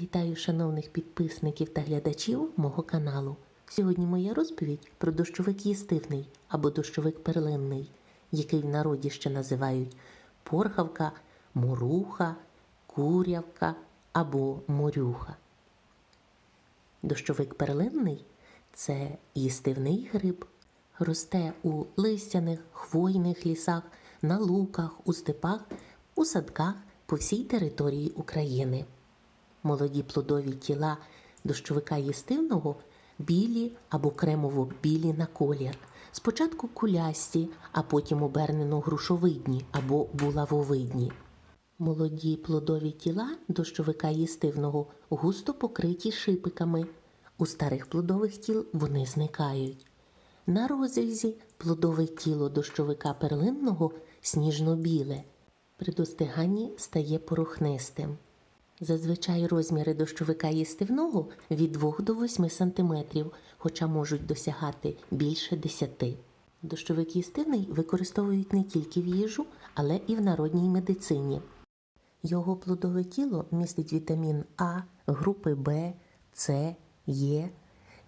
Вітаю шановних підписників та глядачів мого каналу. Сьогодні моя розповідь про дощовик їстивний або дощовик перлинний, який в народі ще називають порхавка, муруха, курявка або морюха. Дощовик перлинний це їстивний гриб. Росте у листяних, хвойних лісах, на луках, у степах, у садках по всій території України. Молоді плодові тіла дощовика їстивного білі або кремово-білі на колір. Спочатку кулясті, а потім обернено грушовидні або булавовидні. Молоді плодові тіла дощовика їстивного густо покриті шипиками. У старих плодових тіл вони зникають. На розрізі плодове тіло дощовика перлинного сніжно-біле. При достиганні стає порохнистим. Зазвичай розміри дощовика їстивного від 2 до 8 см, хоча можуть досягати більше 10 Дощовик їстивний використовують не тільки в їжу, але і в народній медицині. Його плодове тіло містить вітамін А, групи В, С, Е,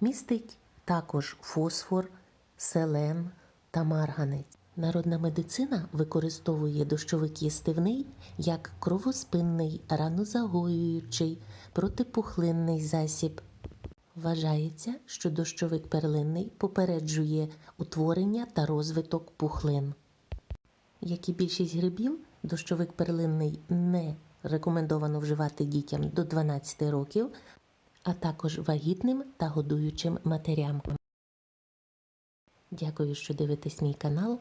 містить також фосфор, селен та марганець. Народна медицина використовує дощовик їстивний як кровоспинний, ранозагоюючий, протипухлинний засіб. Вважається, що дощовик перлинний попереджує утворення та розвиток пухлин. Як і більшість грибів, дощовик перлинний не рекомендовано вживати дітям до 12 років, а також вагітним та годуючим матерям. Дякую, що дивитесь мій канал.